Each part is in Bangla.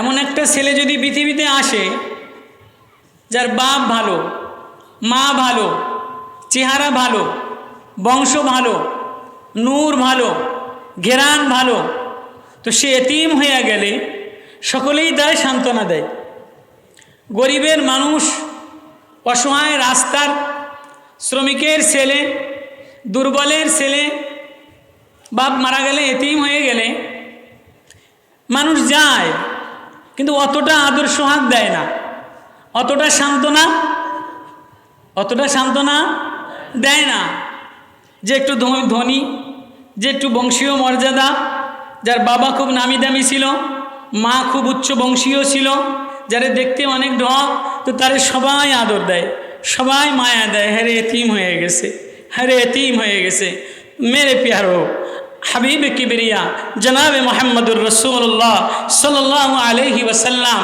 এমন একটা ছেলে যদি পৃথিবীতে আসে, যার বাপ ভালো, মা ভালো, চেহারা ভালো, বংশ ভালো, নূর ভালো, ঘেরান ভালো, তো সে এতিম হয়ে গেলে সকলেই তার সান্ত্বনা দেয়। গরিবের মানুষ, অসহায় রাস্তার শ্রমিকের ছেলে, দুর্বলের ছেলে, বাপ মারা গেলে এতিম হয়ে গেলে মানুষ যায়। কিন্তু অতটা আদর সোহাগ দেয় না। অতটা সান্ত্বনা অতটা সান্ত্বনা দেয় না। যে একটু ধনী, যে একটু বংশীয় মর্যাদা, যার বাবা খুব নামি দামি ছিল, মা খুব উচ্চ বংশীয় ছিল, যারা দেখতে অনেক ঢক তো তারা সবাই আদর দেয়, সবাই মায়া দেয় হ্যারে এতিম হয়ে গেছে হ্যারে এতিম হয়ে গেছে, মেরে প্যারো হাবিব কিবরিয়া জনাবে মোহাম্মদুর রসুল্লাহ সাল্লাহ আলহি ওসাল্লাম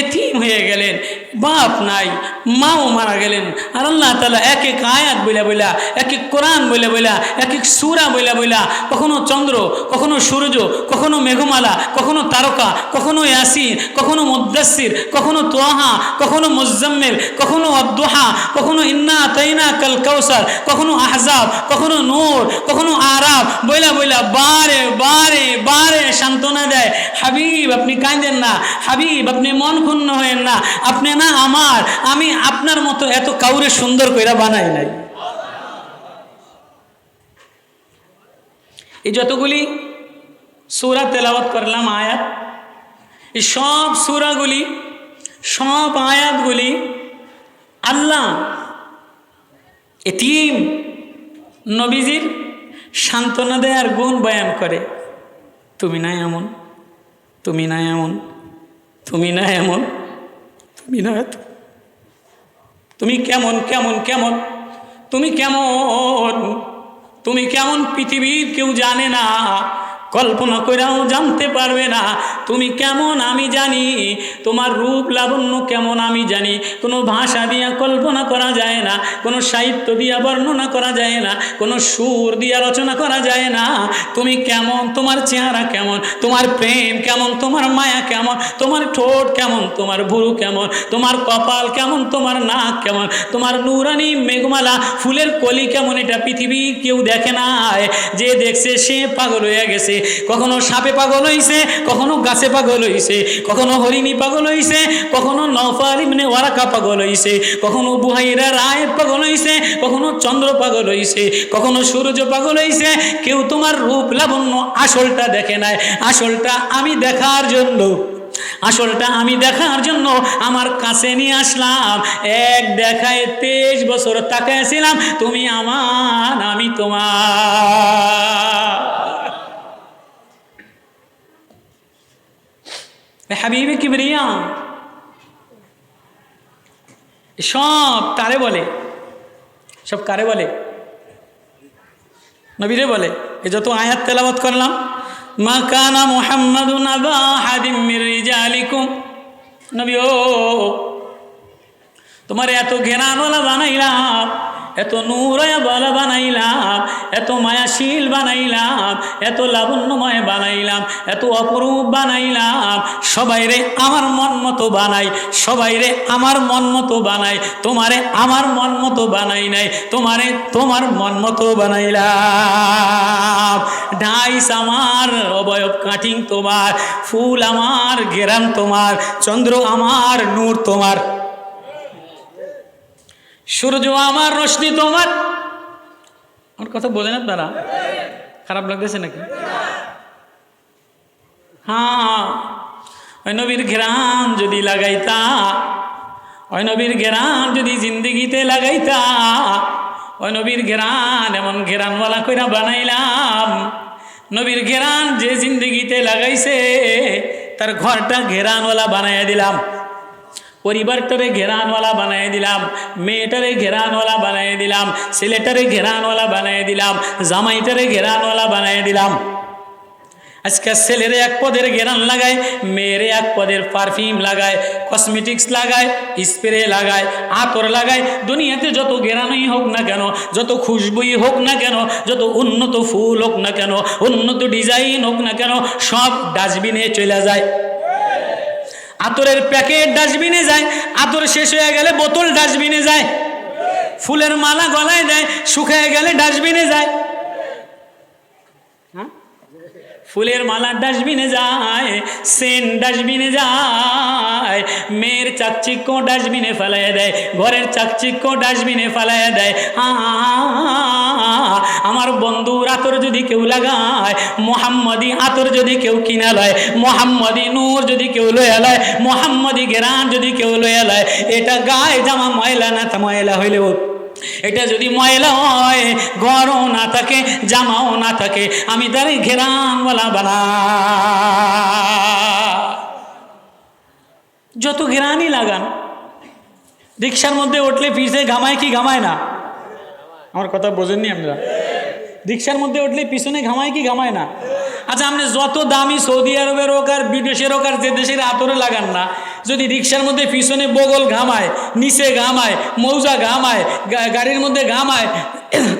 এতিম হয়ে গেলেন। বাপ নাই, মাও মারা গেলেন। আর আল্লাহ তালা এক এক আয়াত বইলা বইলা, এক এক কোরআন বইলা বইলা, এক এক সুরা বইলা বইলা, কখনো চন্দ্র, কখনো সূর্য, কখনো মেঘমালা, কখনো তারকা, কখনো ইয়াসিন, কখনো মুদাসির কখনো তোহা কখনো মুজাম্মেল কখনো অদ্দোহা কখনো ইন্না তাইনা কাল কৌসার কখনো আহজাব, কখনো নূর, কখনো আরাব, বইলা বইলা বারে বারে বারে সান্ত্বনা দেয়। হাবিব, আপনি কাঁদেন না। হাবিব, আপনি মন ক্ষুণ্ণ হয়েন না। আপনি না আমার, আমি আপনার মতো এত কাউরে সুন্দর কইরা বানাই নাই। এই যতগুলি সুরা তেলাওয়াত করলাম, আয়াত, এই সব সুরাগুলি, সব আয়াতগুলি আল্লাহ এটিম নবীজির সান্ত্বনা দেয় আর গুণ বয়ান করে। তুমি না এমন, তুমি না এমন, তুমি না এমন। তুমি না তুমি কেমন কেমন কেমন? তুমি কেমন? তুমি কেমন পৃথিবীর কেউ জানে না। কল্পনা করেও জানতে পারবে না। তুমি কেমন আমি জানি, তোমার রূপ লাবণ্য কেমন আমি জানি। কোনো ভাষা দিয়া কল্পনা করা যায় না, কোনো সাহিত্য দিয়া বর্ণনা করা যায় না, কোনো সুর দিয়া রচনা করা যায় না। তুমি কেমন, তোমার চেহারা কেমন, তোমার প্রেম কেমন, তোমার মায়া কেমন, তোমার ঠোঁট কেমন, তোমার ভুরু কেমন, তোমার কপাল কেমন, তোমার নাক কেমন, তোমার নুরানি মেঘমালা, ফুলের কলি কেমন, এটা পৃথিবী কেউ দেখে না যে দেখছে সে পাগল হয়ে গেছে কখনো সাপে পাগল হইছে, কখনো গাছে পাগল হইছে, কখনো হরিণী পাগল হইছে, কখনো নফার ইবনে ওয়ারাকা পাগল হইছে, কখনো বুহাইরা রায় পাগল হইছে, কখনো চন্দ্র পাগল হইছে, কখনো সূর্য পাগল হইছে, কেউ তোমার রূপ লাবণ্য আসলটা দেখে নাই, আসলটা আমি দেখার জন্য, আসলটা আমি দেখার জন্য আমার কাছে নিয়ে আসলাম, এক দেখায় তেইশ বছর তাকাইছিলাম, তুমি আমার, আমি তোমার। হাবিবে কিবরিয়া। সব কারে বলে? সব কারে বলে? নবীরে বলে। এ যত আয়াত তেলাওয়াত করলাম, মা আবা হাদিম নবী, ও তোমার এত ঘেরানওয়ালা বানাইলাম, এত নূরয়াওয়ালা বানাইলাম, এত মায়াশীল বানাইলাম, এত লাবণ্যময় বানাইলাম, এত অপরূপ বানাইলাম সবাই রে আমার মন মতো বানাই, সবাই রে আমার মন মতো বানাই, তোমারে আমার মন মতো বানাই নাই, তোমারে তোমার মন মতো বানাইলাম। ঢাইস আমার, অবয়ব কাটিং তোমার, ফুল আমার, ঘেরান তোমার, চন্দ্র আমার, নূর তোমার। সূর্য আমার, রশ্মি তোমার। আমার কথা বোঝেন আপনারা? খারাপ লাগতেছে নাকি? হ্যাঁ। ওই নবীর ঘেরান যদি লাগাইতা, ওই নবীর ঘেরান যদি জিন্দিগিতে লাগাইতা, ওই নবীর ঘেরান এমন ঘেরানওয়ালা কইরা বানাইলাম। নবীর ঘেরান যে জিন্দিগিতে লাগাইছে, তার ঘরটা ঘেরানওয়ালা বানাইয়া দিলাম। পরিবারটারে ঘেরানওয়ালা বানিয়ে দিলাম, মেয়েটারে ঘেরানওয়ালা বানিয়ে দিলাম, ছেলেটারে ঘেরানওয়ালা বানিয়ে দিলাম, জামাইটারে ঘেরানওয়ালা বানিয়ে দিলাম। আজকে ছেলেরে এক পদের ঘেরান লাগায়, মেয়েরে এক পদের পারফিউম লাগায় কসমেটিক্স লাগায় স্প্রে লাগায়, আতর লাগায়। দুনিয়াতে যত ঘেরানোই হোক না কেন, যত খুশবুই হোক না কেন, যত উন্নত ফুল হোক না কেন, উন্নত ডিজাইন হোক না কেন, সব ডাস্টবিনে চলে যায়। আতরের প্যাকেট ডাস্টবিনে যায়, আতর শেষ হয়ে গেলে বোতল ডাস্টবিনে যায়। ফুলের মালা গলায় দেয়, শুকায় গেলে ডাস্টবিনে যায় হ্যাঁ? ফুলের মালা ডাস্টবিনে যায়, সেন ডাস্টবিনে যায়, মেয়ের চাকচিক্য ডাস্টবিনে ফেলাইয়া দেয়, ঘরের চাকচিক্য ডাস্টবিনে ফেলাইয়া দেয়। আমার বন্ধুর আতর যদি কেউ লাগায়, মোহাম্মদি আতর যদি কেউ কিনা লয়, মোহাম্মদি নূর যদি কেউ লয়া লয়, মোহাম্মদি গেরান যদি কেউ লয়া লয়, এটা গায়ে জামা ময়লা না ময়লা হইলেও এটা যদি ময়লা হয়, ঘরও না থাকে, জামাও না থাকে, আমি তারই ঘেরানওয়ালা বানা যত ঘেরানি লাগান, রিক্সার মধ্যে উঠলে পিসে ঘামায় কি ঘামায় না? আমার কথা বোঝেননি আমরা রিক্সার মধ্যে উঠলে পিছনে ঘামায় কি ঘামায় না? আচ্ছা আপনি যত দামি সৌদি আরবের হোক আর বিদেশের হোক আর যে দেশের আতরে লাগান না, যদি রিক্সার মধ্যে পিছনে বগল ঘামায়, নিচে ঘামায়, মৌজা ঘামায় গাড়ির মধ্যে ঘামায়,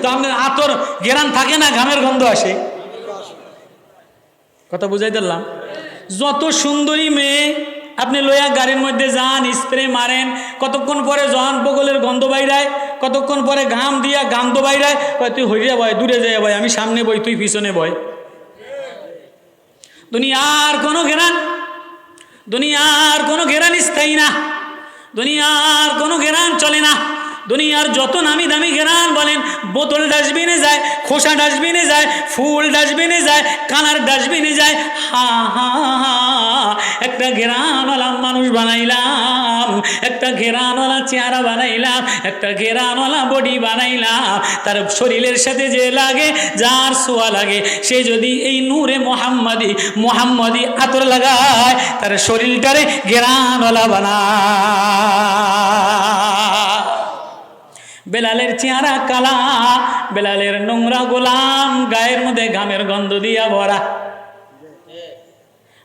তো আপনার আতর গেরান থাকে না, ঘামের গন্ধ আসে? কথা বুঝাই দিলাম। যত সুন্দরী মেয়ে আপনি লইয়া গাড়ির মধ্যে যান, স্প্রে মারেন, কতক্ষণ পরে জহান পগলের গন্ধ বাইরায়, কতক্ষণ পরে ঘাম দিয়া গান্ধ বাইরায় তুই হইয়া বয়, দূরে যায় বয়, আমি সামনে বই তুই পিছনে বয়। দুনিয়ার কোনো ঘেরান, দুনিয়ার কোনো ঘেরান স্থায়ী না, দুনিয়ার কোনো ঘেরান চলে না। দুনিয়ার যত নামি দামি ঘেরান বলেন, বোতল ডাস্টবিনে যায়, খোসা ডাস্টবিনে যায়, ফুল ডাস্টবিনে যায় কানার ডাস্টবিনে যায়, হা হা হা, একটা ঘেরানওয়ালা মানুষ বানাইলাম, একটা ঘেরানওয়ালা চেহারা বানাইলাম, একটা ঘেরানওয়ালা বডি বানাইলাম, তার শরীরের সাথে যে লাগে, যার সোয়া লাগে, সে যদি এই নূরে মোহাম্মদি মোহাম্মদি আতর লাগায়, তার শরীরটারে ঘেরানওয়ালা বানায়। বেলালের চেহারা কালা, বেলালের নোংরা গোলাম, গায়ের মধ্যে ঘামের গন্ধ দিয়া ভরা।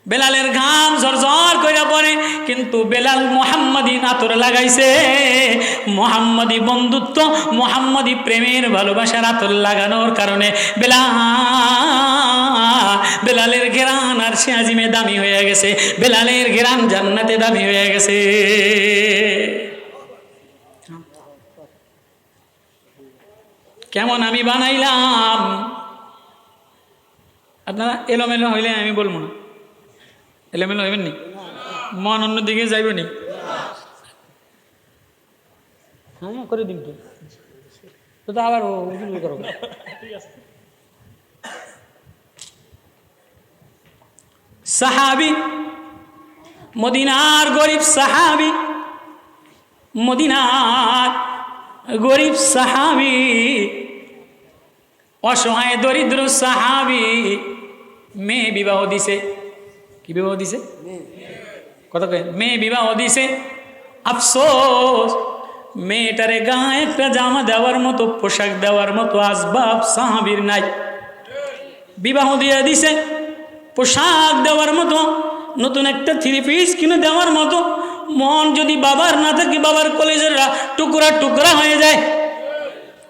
বেলালের ঘাম ঝরঝর কইরা পড়ে, কিন্তু বেলাল মোহাম্মদি নাতর লাগাইছে। মোহাম্মদি বন্ধুত্ব, মোহাম্মদি প্রেমের ভালোবাসার আতর লাগানোর কারণে বেলা বেলালের ঘেরান আর সে আজিমে দামি হয়ে গেছে। বেলালের ঘেরান জান্নাতে দামি হয়ে গেছে। কেমন আমি বানাইলাম? আপনারা এলোমেলো হইলে আমি বলব না। এলোমেলো হইবেন নি? মন অন্যদিকে যাইব নি? হ্যাঁ করে দিন তো। তো আবার করো। সাহাবি মদিনার গরিব সাহাবি মদিনার গরিব সাহাবি অসহায় দরিদ্র সাহাবি মেয়ে বিবাহ দিছে। কি বিবাহ দিছে? কথা কয়? মেয়ে বিবাহ দিছে। আফসোস, মেয়েটারে গায়ে একটা জামা দেওয়ার মতো, পোশাক দেওয়ার মতো আসবাব সাহাবির নাই। বিবাহ দিয়ে দিছে, পোশাক দেওয়ার মতো, নতুন একটা থ্রি পিস কিনে দেওয়ার মতো। মন যদি বাবার না থাকে, বাবার কলেজের টুকরা টুকরা হয়ে যায়।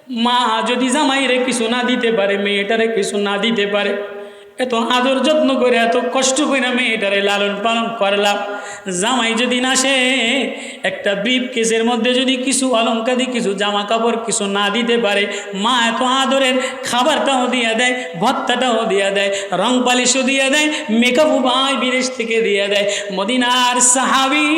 মা যদি জামাইরে কিছু না দিতে পারে মেয়েটারে কিছু না দিতে পারে এত আদর যত্ন করে, এত কষ্ট করে মেয়েটারে লালন পালন করলাম। জামাই যদি না সে একটা ব্রিফ কেসের মধ্যে যদি কিছু অলঙ্কাদি কিছু জামা কাপড় কিছু না দিতে পারে, মা এত আদরের খাবারটাও দিয়ে দেয়, ভত্তাটাও দিয়ে দেয়, রং পালিশও দিয়ে দেয় মেকআপও ভাই বিদেশ থেকে দিয়ে দেয়। মদিনার সাহাবি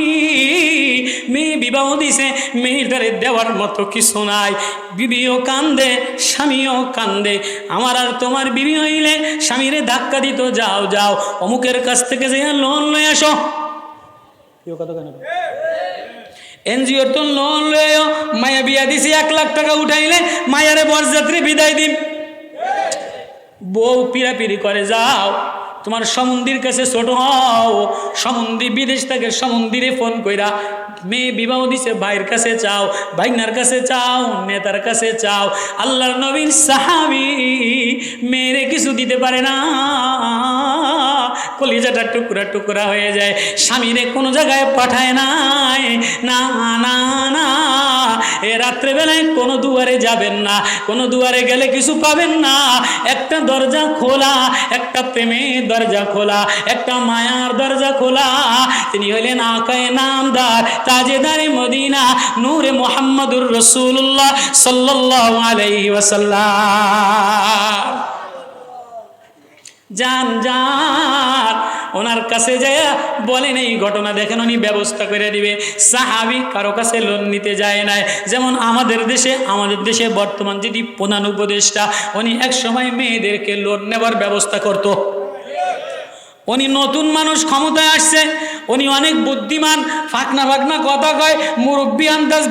মেয়ে বিবাহ দিছে, মেয়েটারে দেওয়ার মতো কিছু নাই। বিবিও কান্দে, স্বামীও কান্দে। আমার আর তোমার বিবি হইলে স্বামীরে ধাক্কা দিত, যাও যাও, অমুকের কাছ থেকে যে লোন লয়ে আসো। কেউ কথা কেন এনজিওর তো লোন লয়ে মায়া বিয়া দিছি, এক লাখ টাকা উঠাইলে মায়ারে বরযাত্রী বিদায় দিন বউ পিড়াপিড়ি করে, যাও। তোমার সমন্দির কাছে ছোট হও। সমন্দি বিদেশ থেকে সমন্দিরে ফোন কইরা মেয়ে বিবাহ দিছে, ভাইয়ের কাছে চাও, ভাইনার কাছে চাও, নেতার কাছে চাও। আল্লাহর নবীর সাহাবি মেয়েরে কিছু দিতে পারে না। কলিজাটা টুকরা টুকরা হয়ে যায়, স্বামীরে কোনো জায়গায় পাঠায় নাই। না না না। এ রাত্রেবেলায় কোনো দুয়ারে যাবেন না, কোনো দুয়ারে গেলে কিছু পাবেন না। একটা দরজা খোলা, একটা প্রেমের দরজা খোলা, একটা মায়ার দরজা খোলা। তিনি হলেন আকায় নামদার, তাজেদারে মদিনা, নূরে মোহাম্মদুর রসুল্লাহ সাল্লাল্লাহু আলাইহি ওয়াসাল্লাম। যান যান ওনার কাছে যায় বলেন এই ঘটনা দেখেন উনি ব্যবস্থা করে দিবে। সাহাবি কারও কাছে লোন নিতে যায় না যেমন আমাদের দেশে আমাদের দেশে বর্তমান যদি প্রধান উপদেষ্টা, উনি এক সময় মেয়েদেরকে লোন নেবার ব্যবস্থা করত। উনি নতুন মানুষ, ক্ষমতায় আসছে। উনি অনেক বুদ্ধিমান, ফাঁকনা ফাঁকনা কথা কয়, মুরব্বী আন্দাজ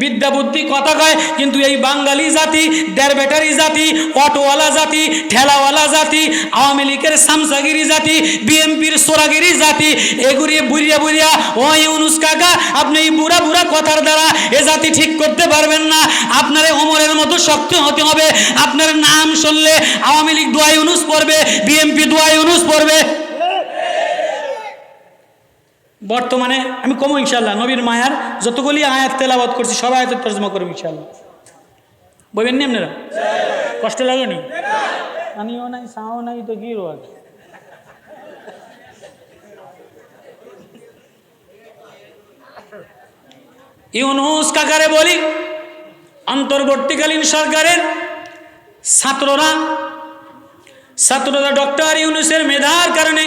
বিদ্যা বুদ্ধি কথা কয়, কিন্তু এই বাঙালি জাতি দেড় ব্যাটারি জাতি, অটোওয়ালা জাতি, ঠেলাওয়ালা জাতি, আওয়ামী লীগের সামসাগিরি জাতি বিএমপির সোরাগিরি জাতি এগুলি বুড়িয়া বুড়িয়া, ও ইউনুস কাকা, আপনি এই বুড়া বুড়া কথার দ্বারা এ জাতি ঠিক করতে পারবেন না। আপনার অমরের মতো শক্ত হতে হবে। আপনার নাম শুনলে আওয়ামী লীগ দোয়া ইউনুস পড়বে বিএমপি দোয়া ইউনুস পড়বে। বর্তমানে আমি কমো ইনশাল্লাহ নবীর মায়ার যতগুলি আয়াত তেলাবাদ করছি সব আয়াতের তর্জমা করব ইনশাল্লাহ বলবেন নি আপনারা? কষ্ট লাগেনি? আমিও নাই সাও নাই তো কি রোয়াজ? ইউনুস কাকারে বলি অন্তর্বর্তীকালীন সরকারের ছাত্ররা ছাত্ররা ডক্টর ইউনুসের মেধার কারণে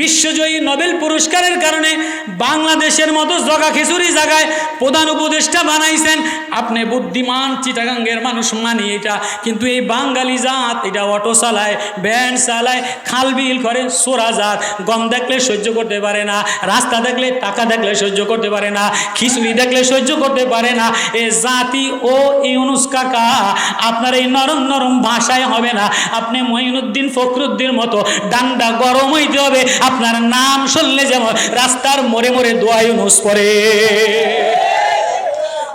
বিশ্বজয়ী নোবেল পুরস্কারের কারণে বাংলাদেশের মতো জগা খিচুড়ি জায়গায় প্রধান উপদেষ্টা বানাইছেন। আপনি বুদ্ধিমান চিটাগাঙ্গের মানুষ মানি এটা। কিন্তু এই বাঙালি জাত, এটা অটো চালায়, ভ্যান চালায় খালবিল করে সোরা জাত। গম দেখলে সহ্য করতে পারে না, রাস্তা দেখলে, টাকা দেখলে সহ্য করতে পারে না, খিচুড়ি দেখলে সহ্য করতে পারে না। এ জাতি ও ইউনুস কাকা, আপনার এই নরম নরম ভাষায় হবে না। আপনি মঈনুদ্দিন ফখরুদ্দিন মতো ডান্ডা গরম হইতে হবে। আপনার নাম শুনলে যেমন রাস্তার মোড়ে মোড়ে দোয়া ইউনুস পড়ে।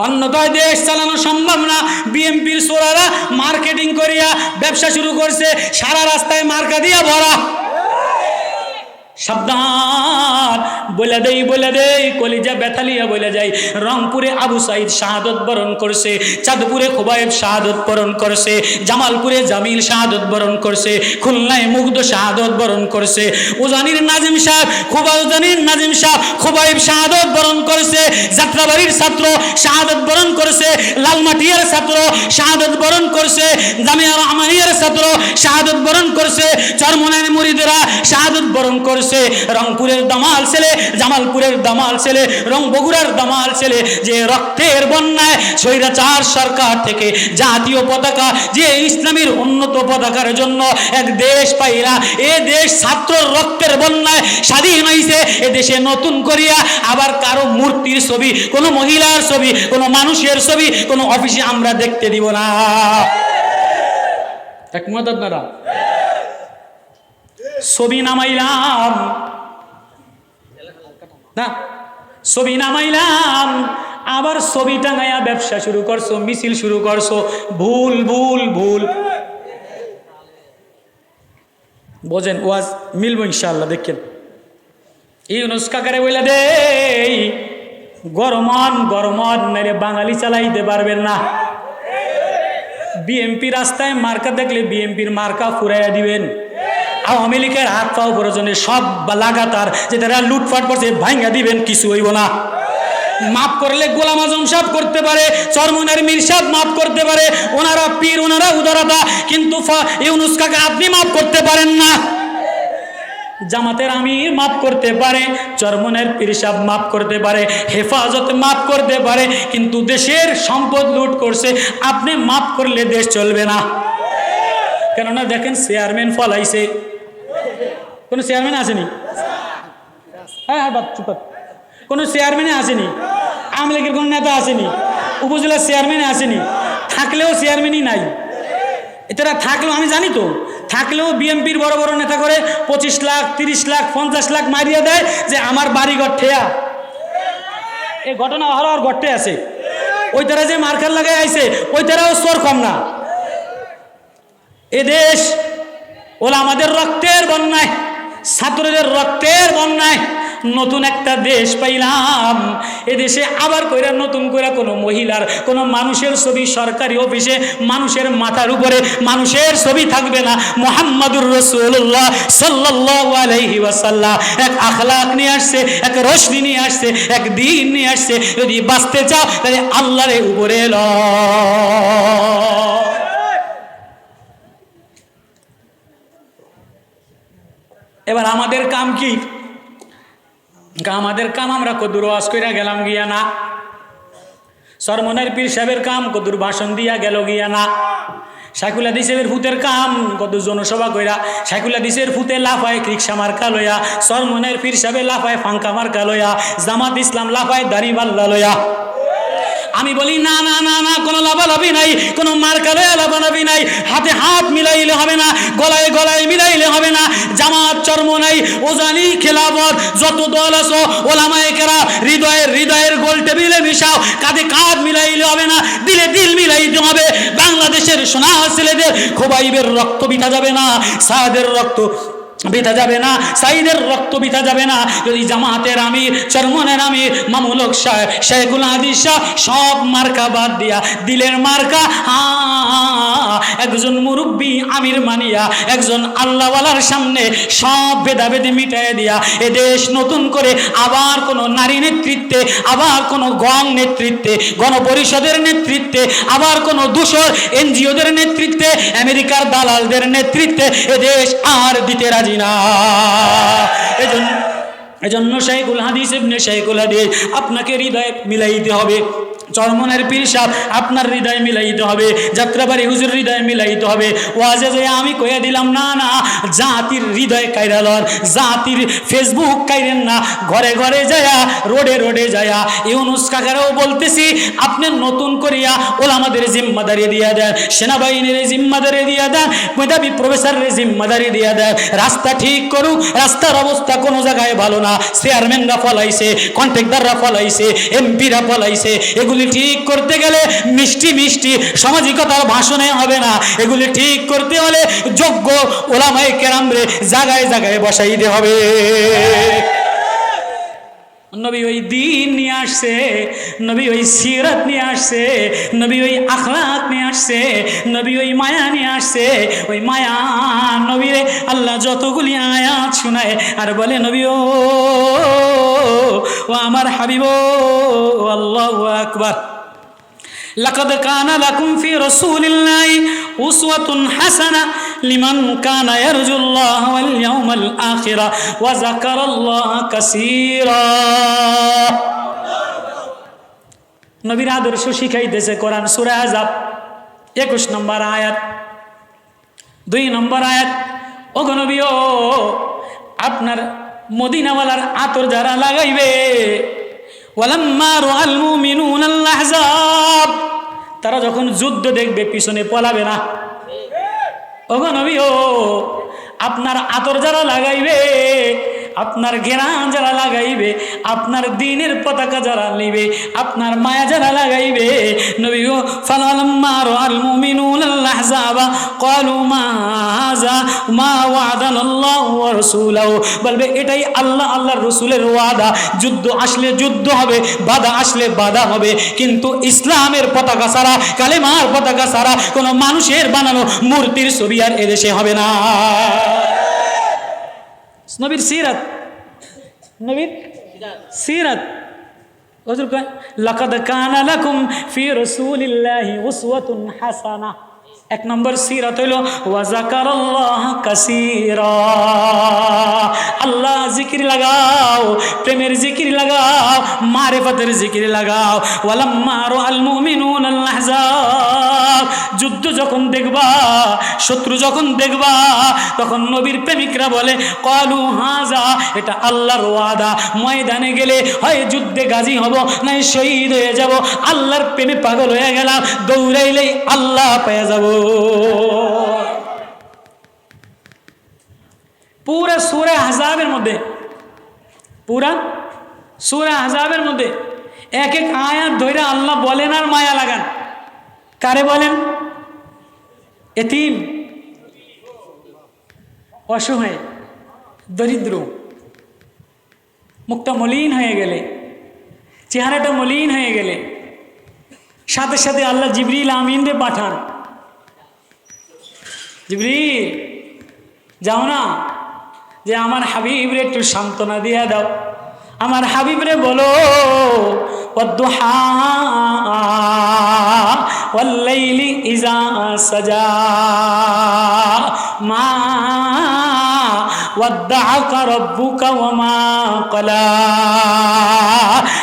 অন্যথায় দেশ চালানো সম্ভব না। বিএমপির সোরারা মার্কেটিং করিয়া ব্যবসা শুরু করছে, সারা রাস্তায় মার্কা দিয়া ভরা। সাবধান বলে দেই বলে দেই, কলিজা বেথালিয়া বলে যাই। রংপুরে আবু সাইদ শাহাদত বরণ করছে, চাঁদপুরে খোবায়েব শাহাদত বরণ করছে, জামালপুরে জামিল শাহাদত বরণ করছে, খুলনায় মুগ্ধ শাহাদত বরণ করছে। উজানির নাজিম সাহেব, খোবা উজানির নাজিম সাহেব, খোবায়েব শাহাদত বরণ করছে, যাত্রাবাড়ির ছাত্র শাহাদত বরণ করছে, লালমাটিয়ার ছাত্র শাহাদত বরণ করছে, জামিয়া রহমানিয়ার ছাত্র শাহাদত বরণ করছে চরমনের মুরিদেরা শাহাদত বরণ করছে। রংপুরের দামাল ছেলে, জামালপুরের দামাল ছেলে রং বগুড়ার দামাল ছেলে, যে রক্তের বন্যায় স্বৈরাচার সরকার থেকে জাতীয় পতাকা, যে ইসলামের উন্নত পতাকার জন্য এক দেশ পাইরা, এ দেশ ছাত্র রক্তের বন্যায় স্বাধীন হয়েছে এ দেশে নতুন করিয়া আবার কারও মূর্তির ছবি, কোনো মহিলার ছবি, কোনো মানুষের ছবি, কোনো অফিসে আমরা দেখতে দিব না। একমত আপনারা? ছবি নামাইলাম। না, ছবি নামাইলাম। আবার ছবি টাঙাইয়া ব্যবসা শুরু করছ, মিছিল শুরু করছ। ভুল ভুল ভুল। বোঝেন, ওয়াজ মিলবো ইনশাল্লাহ দেখেন। ইউনুস কাকারে বলে দে গরমন গরমন মেরে বাঙালি চালাইতে পারবেন না। বিএমপি রাস্তায় মার্কা দেখলে বিএমপির মার্কা ফুরাইয়া দিবেন। আওয়ামী লীগের হাত পাও প্রয়োজনে সব লাগাতার যে তারা লুটফাট করছে ভাঙ্গা দিবেন, কিছু হইব না। মাফ করলে গোলাম আজম সাহেব করতে পারে, চরমনের মীর সাহেব মাফ করতে পারে, ওনারা পীর, ওনারা উদারতা, কিন্তু ফা- ইউনুস কাকা আপনি মাফ করতে পারেন না? জামাতের আমির মাফ করতে পারে, চরমনের পিরিসাব মাফ করতে পারে, হেফাজত মাফ করতে পারে, কিন্তু দেশের সম্পদ লুট করছে, আপনি মাফ করলে দেশ চলবে না। কেননা দেখেন চেয়ারম্যান ফলাইছে। কোনো চেয়ারম্যান আসেনি? হ্যাঁ হ্যাঁ বাদ, চুপ। কোনো চেয়ারম্যানে আসেনি। আওয়ামী লীগের কোনো নেতা আসেনি। উপজেলার চেয়ারম্যানে আসেনি। থাকলেও চেয়ারম্যানই নাই। এটারা থাকলেও, আমি জানি তো, থাকলেও বিএমপির বড় বড় নেতা করে পঁচিশ লাখ, তিরিশ লাখ, পঞ্চাশ লাখ মারিয়ে দেয় যে আমার বাড়িঘর ঠেয়া। এই ঘটনা হওয়ার ঘটে আছে। ওই তারা যে মার্কার লাগাই আইছে, ওই তারাও চোর কম না। এ দেশ, ওলা আমাদের রক্তের বন্যায়। ছাত্রদের রক্তের বন্যায় নতুন একটা দেশ পাইলাম। এদেশে আবার কইরা নতুন করে কোনো মহিলার, কোনো মানুষের ছবি সরকারি অফিসে মানুষের মাথার উপরে মানুষের ছবি থাকবে না। মোহাম্মদুর রসুল্লাহ সাল্লাহ আলাইহি ওয়াসাল্লাম। এক আখলাক নিয়ে আসছে, এক রশ্মি নিয়ে আসছে, এক দিন নিয়ে আসছে। যদি বাঁচতে চাও, তাহলে আল্লাহরে উপরে ল এবার আমাদের কাম কি? আমাদের কাম, আমরা কদুর ওয়াজ কইরা গেলাম গিয়া না। সরমনের পীর সাহেবের কাম কদুর ভাষণ দিয়া গেল গিয়া না। সাইকুল হাদিসের ফুতের কাম কত জনসভা কইরা সাইকুল হাদিসের ফুতে লাফায় রিক্সা মার্কা লয়া সরমনের পীর সাহেবের লাফায় ফাঙ্কা মার্কা লয়া জামাত ইসলাম লাফায় দাড়ি বাল্লা লয়া আমি বলি, না না না না, কোনো লাভালাভি নাই, কোনো মার্কালে লাভালাভি নাই। হাতে হাত মিলাইলে হবে না, গলায় গলায় মিলাইলে হবে না, জামাত চর্ম নাই ওজানি খেলাবত যত দল আছো, ওলামায়ে কেরা হৃদয়ের হৃদয়ের গোল টেবিলে মিশাও, কাঁধে কাঁধ মিলাইলে হবে না, দিলে দিল মিলাইতে হবে। বাংলাদেশের সোনা ছেলেদের খোবাইবের রক্ত বিঠা যাবে না, সাদের রক্ত বিতা যাবে না, সাইদের রক্ত বিতা যাবে না। যদি জামাতের আমির, চরমনের আমির মামুলক সাহেব, শেখুল শাহ সব মার্কা বাদ দিয়া দিলের মার্কা একজন মুরব্বী আমির মানিয়া, একজন আল্লাহওয়ালার সামনে সব ভেদাভেদে মিটাই দিয়া এ দেশ নতুন করে আবার কোনো নারী নেতৃত্বে, আবার কোনো গং নেতৃত্বে, গণপরিষদের নেতৃত্বে, আবার কোনো দূষর এনজিওদের নেতৃত্বে, আমেরিকার দালালদের নেতৃত্বে এ দেশ আর দিতে রাজি না। এজন্য এজন্য শেখুল হাদিস ইবনে শেখুল হাদিস আপনাকে হৃদয়ে মিলাইতে হবে। চরমনের পীর সাহ আপনার হৃদয় মিলাইতে হবে, যাত্রাবাড়ি হুজুর হৃদয় মিলাইতে হবে। ওয়াজে যে আমি কয়ে দিলাম, না না, জাতির হৃদয় কাইরালর জাতির ফেসবুক কাইরেন না, ঘরে ঘরে যায়া, রোডে রোডে যায়া। ইউনুস কাকারাও বলতেছি, আপনি নতুন করিয়া ওলামাদের জিম্মাদারি দিয়া দেন, সেনাবাহিনীর জিম্মাদারি দিয়া দেন, মেধাবী প্রফেসরের জিম্মাদারি দিয়া দেন। রাস্তা ঠিক করুক, রাস্তার অবস্থা কোনো জায়গায় ভালো না। চেয়ারম্যানরা ফলাইছে, কন্ট্রাক্টাররা ফলাইছে, এমপিরা ফলাইছে, এগুলি ঠিক করতে গেলে মিষ্টি মিষ্টি সামাজিকতার ভাষণে হবে না। এগুলি ঠিক করতে হলে যোগ্য ওলামাই কেরামরে জায়গায় জায়গায় বসাইতে হবে। নবী ওই দিন নিয়ে আসছে, নবী ওই সিরত নিয়ে আসছে, নবী ওই আখলাত নিয়ে আসছে, নবী ওই মায়া নিয়ে আসছে। ওই মায়া নবীরে আল্লাহ যতগুলি আয়াত শোনায়, আর বলে, নবী ও আমার হাবিব আল্লাহ আকবার। لقد كان لكم في رسول الله أسوة حسنة لمن كان يرجو الله واليوم الآخر وذكر الله كثيرا নবীর আদর্শ শিখাইতেছে কোরআন সুরা আজাব একুশ নম্বর আয়াত দুই নম্বর আয়াত ও নবী ও আপনার মদিনাওয়ালার আতর যারা লাগাইবে তারা যখন যুদ্ধ দেখবে পিছনে পলাবে না। ওগো নবী ও আপনার আতর যারা লাগাইবে আপনার ঘেরান যারা লাগাইবে, আপনার দিনের পতাকা যারা নিবে, আপনার মায়া যারা লাগাইবে। আল্লাহু বলবে, এটাই আল্লাহ, আল্লাহর রসুলের ওয়াদা। যুদ্ধ আসলে যুদ্ধ হবে, বাধা আসলে বাধা হবে। কিন্তু ইসলামের পতাকা ছাড়া, কালেমার পতাকা ছাড়া কোনো মানুষের বানানো মূর্তির ছবি আর এদেশে হবে না। নবীর সিরাত। নবীর সিরাত। হুজুর কয়, লাকাদ কানা লাকুম ফি রাসূলিল্লাহি উসওয়াতুন হাসানা। এক নম্বর সিরাত হইল ওয়াজাকারাল্লাহ কাসীরা। আল্লাহ জিকির লাগাও, প্রেমের জিকির লাগাও, মারেফতের জিকির লাগাও। ওয়ালাম্মা রাআল মুমিনুন আল আহজাব যুদ্ধ যখন দেখবা, শত্রু যখন দেখবা, তখন নবীর প্রেমিকরা বলে, কলু হাজা, এটা আল্লাহর ওয়াদা। ময়দানে গেলে হয় যুদ্ধে গাজী হব, নাই শহীদ হয়ে যাব। আল্লাহর প্রেমে পাগল হয়ে গেলাম, দৌড়াইলেই আল্লাহ পেয়ে যাব। পুরা সুরে হাজাবের মধ্যে, পুরা সুরা হাজাবের মধ্যে এক এক আয়াত ধরে আল্লাহ বলেন, আর মায়া লাগান। কারে বলেন? এতিম? অসহায়? দরিদ্র? মুখটা মলিন হয়ে গেলে, চেহারাটা মলিন হয়ে গেলে, সাথে সাথে আল্লাহ জিবরিল আমিনরে পাঠান। জিবরিল, যাও না, যে আমার হাবিবরে একটু সান্ত্বনা দিয়ে দাও। আমার হাবিবরে বলো অদ্দোহা والليل إذا سجى ما ওয়াদ্দাআকা রব্বুকা ওয়া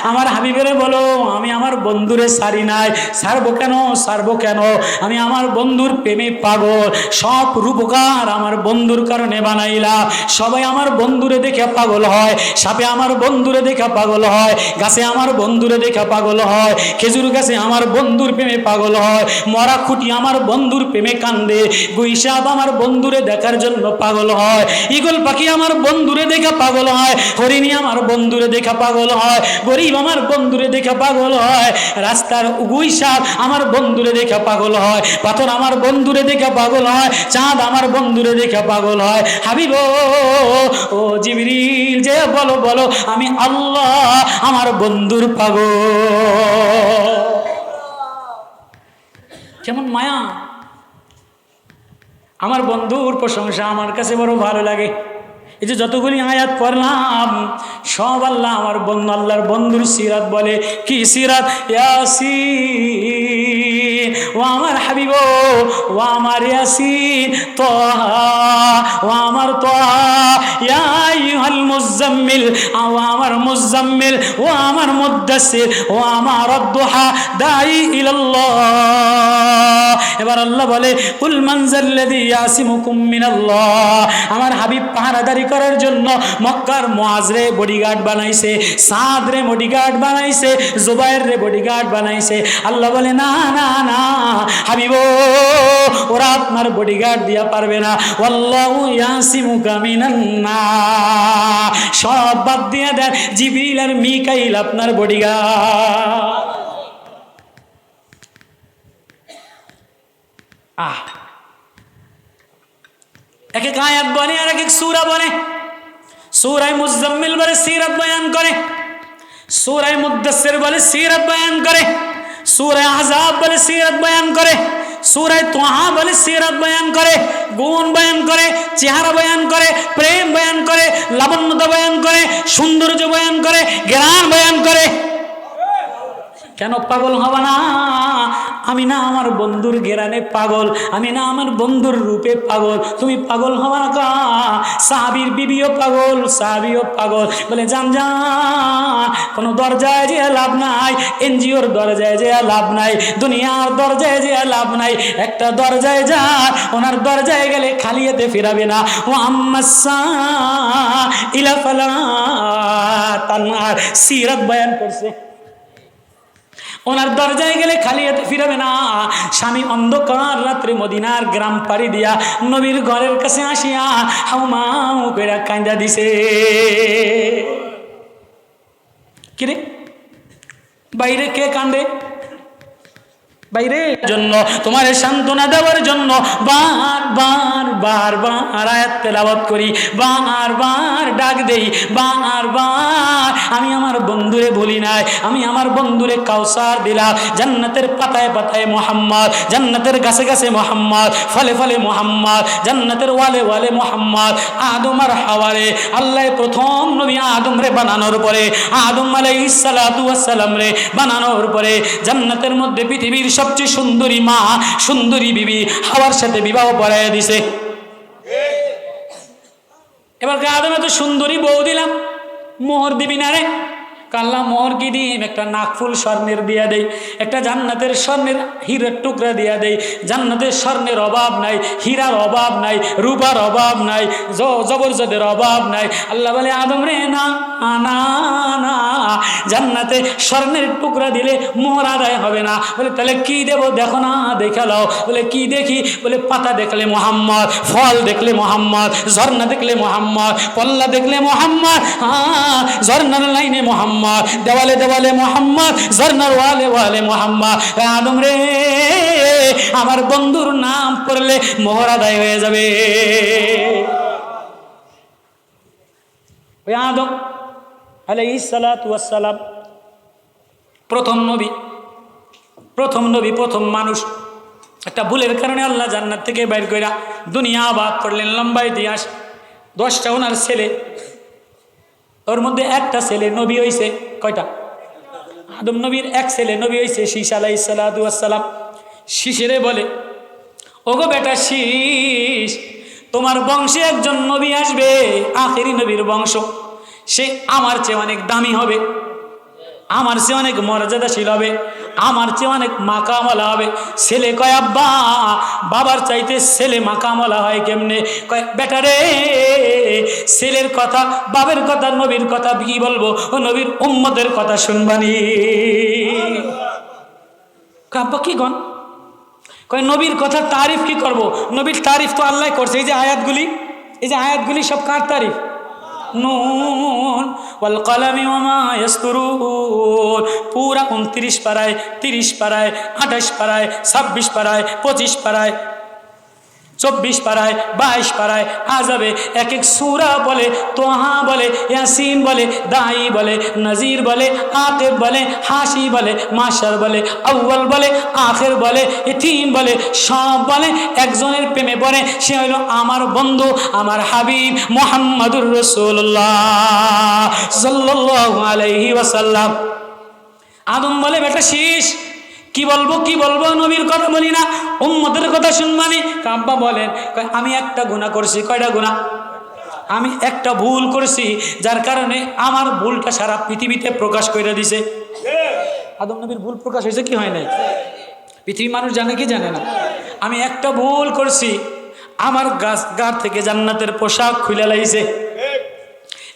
আমার হাবিবেরে বলো, আমি আমার বন্ধুরে সারি নাই। সারবো কেন? সারবো কেন? আমি আমার বন্ধুর প্রেমে পাগল। সব রূপকার আমার বন্ধুর কারণে বানাইলা। সবাই আমার বন্ধুরে দেখে পাগল হয়। সাপে আমার বন্ধুরে দেখে পাগল হয়। গাছে আমার বন্ধুরে দেখে পাগল হয়। খেজুর গাছে আমার বন্ধুর প্রেমে পাগল হয়। মরা খুঁটি আমার বন্ধুর প্রেমে কান্দে। গুইসাব আমার বন্ধুরে দেখার জন্য পাগল হয়। ইগল পাখি আমার বন্ধুরে দেখে পাগল হয়, হরিণী আমার বন্ধুরে দেখা পাগল হয়, গরিব আমার বন্ধুরে দেখা পাগল হয়, রাস্তার গুইসাপ আমার বন্ধুরে দেখা পাগল হয়, পাথর আমার বন্ধুরে দেখা পাগল হয়, চাঁদ আমার বন্ধুরে দেখা পাগল হয়। হাবিব, ও জিবরিল, যে বলো বলো, আমি আল্লাহ আমার বন্ধুর পাগল। কেমন মায়া? আমার বন্ধুর প্রশংসা আমার কাছে বড় ভালো লাগে। এই যে যতগুলি আয়াত পড়লাম, সব আল্লাহ আমার বন্ধু, আল্লাহর বন্ধুর সিরাত বলে, কি সিরাত? ইয়াসিন। ও আমার হাবিব, ও আমার ইয়াসিন, তোহা আমার তোহা ইয়াইহাল মুজাম্মিল ও আমার মুজাম্মিল ও আমার মুদ্দাসির ও আমার দোহা দাই ইলাল্লাহ। এবার আল্লাহ বলে, কুল মানজাল্লাযী ইয়াসিমুকুম মিনাল্লাহ? আমার হাবিব পাহারাদারি করার জন্য মক্কার মুআজরে বডিগার্ড বানাইছে সাদ রে বডিগার্ড বানাইছে জুবাইর রে বডিগার্ড বানাইছে। আল্লাহ বলে না না না। হাবিব, ওরা আপনার বডিগার্ড দিয়া পারবে না। আল্লাহু ইয়াসিমুকা মিনান নাস সব বাদ দিয়ে দেন, জিবরিল আর মিকাইল আপনার বডিগার্ড আহ। এক এক বনে আর এক এক সুরা বনে। সুরায় মুজাম্মিল বলে সিরাত বয়ান করে। সুরায় মুদাসসির বলে সিরাত বয়ান করে। সুরায় আজাব বলে সিরাত বয়ান করে, সুরায় তোহা বলে সিরাত বয়ান করে, গুণ বয়ান করে, চেহারা বয়ান করে, প্রেম বয়ান করে, লাবণ্যতা বয়ান করে, সৌন্দর্য বয়ান করে, জ্ঞান বয়ান করে। কেন পাগল হব না? আমি না আমার বন্ধুর গেরানে পাগল, আমি না আমার বন্ধুর রূপে পাগল। তুমি পাগল না কা? সাহাবির বিবিও পাগল, সাহাবিও পাগল। বলে যান কোনো দরজায় যে লাভ নাই, এনজিওর দরজায় যে লাভ নাই, দুনিয়ার দরজায় যে লাভ নাই, একটা দরজায় যা, ওনার দরজায় গেলে খালি এতে ফিরাবে না। ও আম্মাসা ইলাফালা সিরাত বয়ান করছে। ওনার দরজায় গেলে খালি হাতে ফিরাবে না। স্বামী অন্ধকার রাত্রে মদিনার গ্রাম পাড়ি দিয়া নবীর ঘরের কাছে আসিয়া হাউমাউ করে কান্দা দিছে। কিরে? বাইরে কে কান্দে? বাইরে। জন্য, তোমার সান্ত্বনা দেওয়ার জন্য বার বার বার বার আয়াত তেলাওয়াত করি। বার বার ডাক দেই, বার বার। আমি আমার বন্ধুরে বলি নাই, আমি আমার বন্ধুরে কাউসার দিলাম। জান্নাতের পাতায় পাতায় মোহাম্মদ, জান্নাতের গাছে গাছে মোহাম্মদ, ফলে ফলে মোহাম্মদ, জান্নাতের ওয়ালে ওয়ালে মোহাম্মদ। আদম আর হাওয়ারে আল্লাহ প্রথম নবী আদম রে বানানোর পরে, আদম ওয়াস সালাম রে বানানোর পরে, জান্নাতের মধ্যে পৃথিবীর সবচেয়ে সুন্দরী মা, সুন্দরী বিবি হাওয়ার সাথে বিবাহ পড়াইয়া দিছে। এবার আদমে তো সুন্দরী বউ দিলাম, মোহর দিবি না রে? কাল্লা মোহর কি দিম? একটা নাকফুল স্বর্ণের দিয়া দেই, একটা জান্নাতের স্বর্ণের হীরের টুকরা দিয়া দেই। জান্নাতের স্বর্ণের অভাব নাই, হীরার অভাব নাই, রূপার অভাব নাই জবরজদের অভাব নাই। আল্লাহ বলে, আদম রে, না না না। জান্নাতে স্বর্ণের টুকরা দিলে মোহর আদায় হবে না। বলে, তাহলে কি দেবো? দেখো না, দেখে লাও। বলে, কি দেখি? বলে, পাতা দেখলে মোহাম্মদ, ফল দেখলে মোহাম্মদ, ঝর্ণা দেখলে মোহাম্মদ পল্লা দেখলে মোহাম্মদ হ্যাঁ ঝর্ণার লাইনে মোহাম্মদ। দেওয়ালে দেওয়ালে মোহাম্মদ, ঝর্ণার ওয়ালে ওয়ালে মোহাম্মদ। আদম রে, আমার বন্ধুর নাম পড়লে মোহর আদায় হয়ে যাবে। ওই আদম আলাইসালাম প্রথম নবী প্রথম নবী, প্রথম মানুষ। একটা ভুলের কারণে আল্লাহ জান্নাত থেকে বাইর কইরা দুনিয়া আবাদ করলেন লম্বা ইতিহাস দশটা ওনার ছেলে। ওর মধ্যে একটা ছেলে নবী হয়েছে কয়টা? আদম নবীর এক ছেলে নবী হয়েছে শীষ আলাই সালাম। শিশিরে বলে, ওগো বেটা শীষ তোমার বংশে একজন নবী আসবে, আখেরি নবীর বংশ। সে আমার চেয়ে অনেক দামি হবে, আমার চেয়ে অনেক মর্যাদাশীল হবে আমার চেয়ে অনেক মাকামলা হবে। ছেলে কয়, আব্বা, বাবার চাইতে ছেলে মাকামলা হয় কেমনে? কয়, বেটা রে, ছেলের কথা বাবের কথা, নবীর কথা, কি বলব? ও নবীর উম্মতের কথা শুনবানি আব্বা, কি গন কয়, নবীর কথা তারিফ কি করব? নবীর তারিফ তো আল্লাহ করছে। এই যে আয়াতগুলি, এই যে আয়াতগুলি সব কার তারিফ? নুন, ওয়াল কলামি ওমা ইয়াসতুরুন। পুরা উনত্রিশ পাড়ায়, তিরিশ পাড়ায়, আঠাশ পাড়ায়, ছাব্বিশ পাড়ায়, পঁচিশ পাড়ায় চব্বিশ পাড়ায়, বাইশ পাড়ায় আজাবে এক এক সুরা বলে, তোহা বলে, ইয়াসিন বলে দাই বলে, নজির বলে আতেব বলে, হাসি বলে মাসার বলে আউ্বাল বলে, আখের বলে ইথিম বলে, সব বলে, একজনের প্রেমে পড়ে, সে হইল আমার বন্ধু, আমার হাবিব মোহাম্মদুর রসুল্লাহ সাল্লাল্লাহু আলাইহি ওয়াসাল্লাম। আদম বলে, বেটা শীষ কি বলব কি বলব? নবীর কথা বলি না। উম্মতের কথা শুনবানি কাব্বা বলেন আমি একটা গুণা করছি। কয়টা গুণা আমি একটা ভুল করছি, যার কারণে আমার ভুলটা সারা পৃথিবীতে প্রকাশ করে দিছে। আদম নবীর ভুল প্রকাশ হয়েছে কি হয় নাই? পৃথিবীর মানুষ জানে কি জানে না? আমি একটা ভুল করছি, আমার গাছ গার থেকে জান্নাতের পোশাক খুলে লাইছে।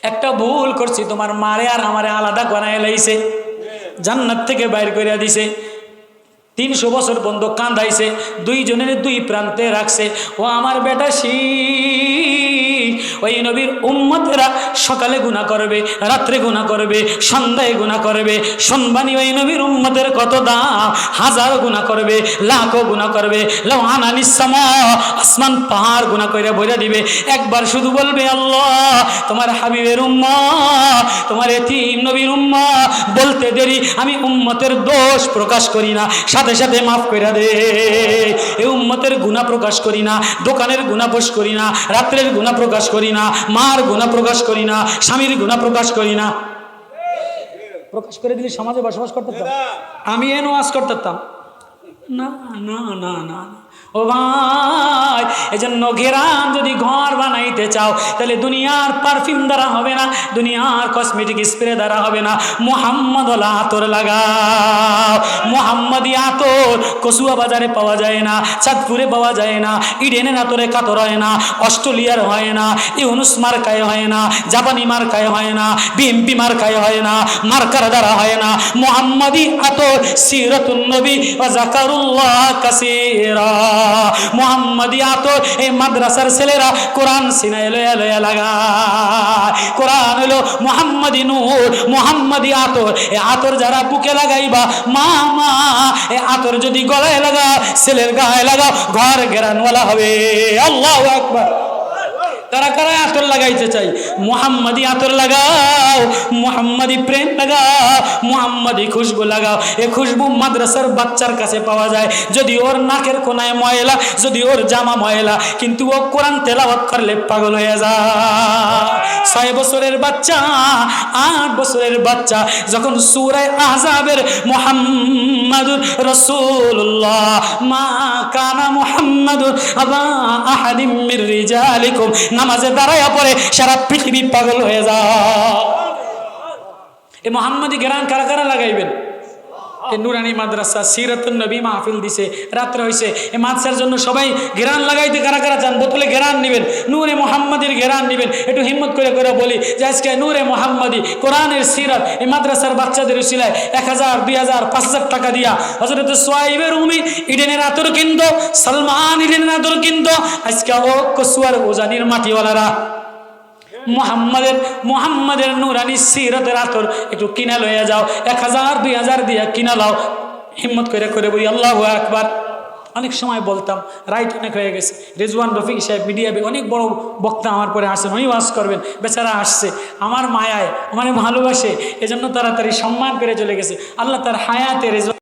একটা ভুল করছি, তোমার মারে আর আমারে আলাদা বানায় লাইছে। জান্নাত থেকে বাইর করে দিছে। তিনশো বছর বন্ধ কান্দাইছে দুইজনের দুই প্রান্তে রাখছে। ও আমার বেটা শী ওই নবীর উম্মতেরা সকালে গুণা করবে, রাত্রে গুণা করবে, সন্ধ্যায় গুণা করবে। সন্বানি ওই নবীর উম্মতের কত দাম? হাজার গুণা করবে, লাখও গুণা করবে। আসমান পাহাড় গুণা করে বইরা দিবে। একবার শুধু বলবে, আল্লাহ, তোমার হাবিবের উম্মা তোমার এতিম নবীর উম্মা বলতে দেরি, আমি উম্মতের দোষ প্রকাশ করি না। সাথে সাথে মাফ করে দে। এই উম্মতের গুণা প্রকাশ করি না, দোকানের গুণা পোষ করি না, রাত্রের গুণা প্রকাশ করি না মার গুণা প্রকাশ করি না স্বামীর গুণা প্রকাশ করি না প্রকাশ করে দিলে সমাজে বসবাস করতে আমি এন ওয়াজ করতে না না না না না। ও ভাই, এজন্য ঘেরান যদি ঘর বানাইতে চাও, তাহলে দুনিয়ার পারফিউম দ্বারা হবে না, দুনিয়ার কসমেটিক স্প্রে দ্বারা হবে না। মোহাম্মদ আতর লাগাও। মোহাম্মদি আতর কসুয়া বাজারে পাওয়া যায় না, চাঁদপুরে পাওয়া যায় না ইডেনের আতরে কাতর হয় না, অস্ট্রেলিয়ার হয় না, ইউনুস মার্কায় হয় না, জাপানি মার্কায় হয় না বিএমপি মার্কায় হয় না, মার্কার দ্বারা হয় না। মোহাম্মদি আতর সিরতুন নবী ও জাকারুল্লাহ কাসিরা। মোহাম্মদি আতর এই মাদ্রাসার ছেলেরা কোরআন সিনাই লয়া লয়া লাগায়। কোরআন হলো মোহাম্মদি নূর, মোহাম্মদি আতর এ আতর যারা বুকে লাগাইবা, মা মা, এ আতর যদি গলায় লাগাও, ছেলের গায়ে লাগাও, ঘর গেরানওয়ালা হবে। আল্লাহ আকবার। তারা কারা আতর লাগাইতে চাই। মোহাম্মদি আতর লাগাও, মোহাম্মদি প্রেম লাগাও, মোহাম্মদি খুশবু লাগাও। এ খুশবু মাদ্রাসার বাচ্চার কাছে পাওয়া যায়। যদি ওর নাকের কোনায় ময়লা, যদি ওর জামা ময়লা, কিন্তু ও কোরআন তেলাওয়াত করলে পাগল হয়ে যায় ছয় বছরের বাচ্চা, আট বছরের বাচ্চা, যখন সুরায় আজাবের মোহাম্মদুর রসুল্লাহ মা কানা মোহাম্মদুর আবা আহাদিম মির রিজালিকুম নামাজে দাঁড়াইয়া পড়ে সারা পৃথিবী পাগল হয়ে যায়। এ মোহাম্মদী গেরান কারা কারা লাগাইবেন? এ নুরানি মাদ্রাসা, সিরাতুন নবী মাহফিল দিছে। রাত্রে হইছে। এ মাদ্রাসার জন্য সবাই গেরান লাগাইতে কারা কারা চান? বোতলে গেরান নেবেন। নূরে মোহাম্মদীর গেরান নেবেন। একটু হিম্মত করে করে বলি যে আজকে নূরে মোহাম্মদী কোরআনের সিরাত এই মাদ্রাসার বাচ্চাদের সিলায় এক হাজার, দুই হাজার, পাঁচ হাজার টাকা দিয়া হজরত সোয়াইবের উমি ইডেনের আতর কিনতো, সালমান ইডেনের আতর কিনতো। আজকে ও কসুয়ার ওজানির মাটিওয়ালারা মোহাম্মদের মোহাম্মদের নুরানি সিরতের আতর একটু কিনা লইয়া যাও। এক হাজার, দুই হাজার দিয়া কিনা লাও। হিম্মত করে করে বলি, আল্লাহ একবার অনেক সময় বলতাম, রাইট অনেক হয়ে গেছে। রেজওয়ান রফিক সাহেব, মিডিয়া অনেক বড় বক্তা আমার পরে আসেন, উনি ওয়াজ করবেন, বেচারা আসছে, আমার মায়ায় মানে ভালোবাসে। এজন্য তারা তাড়াতাড়ি সম্মান করে চলে গেছে। আল্লাহ তার হায়াতে রেজওয়ান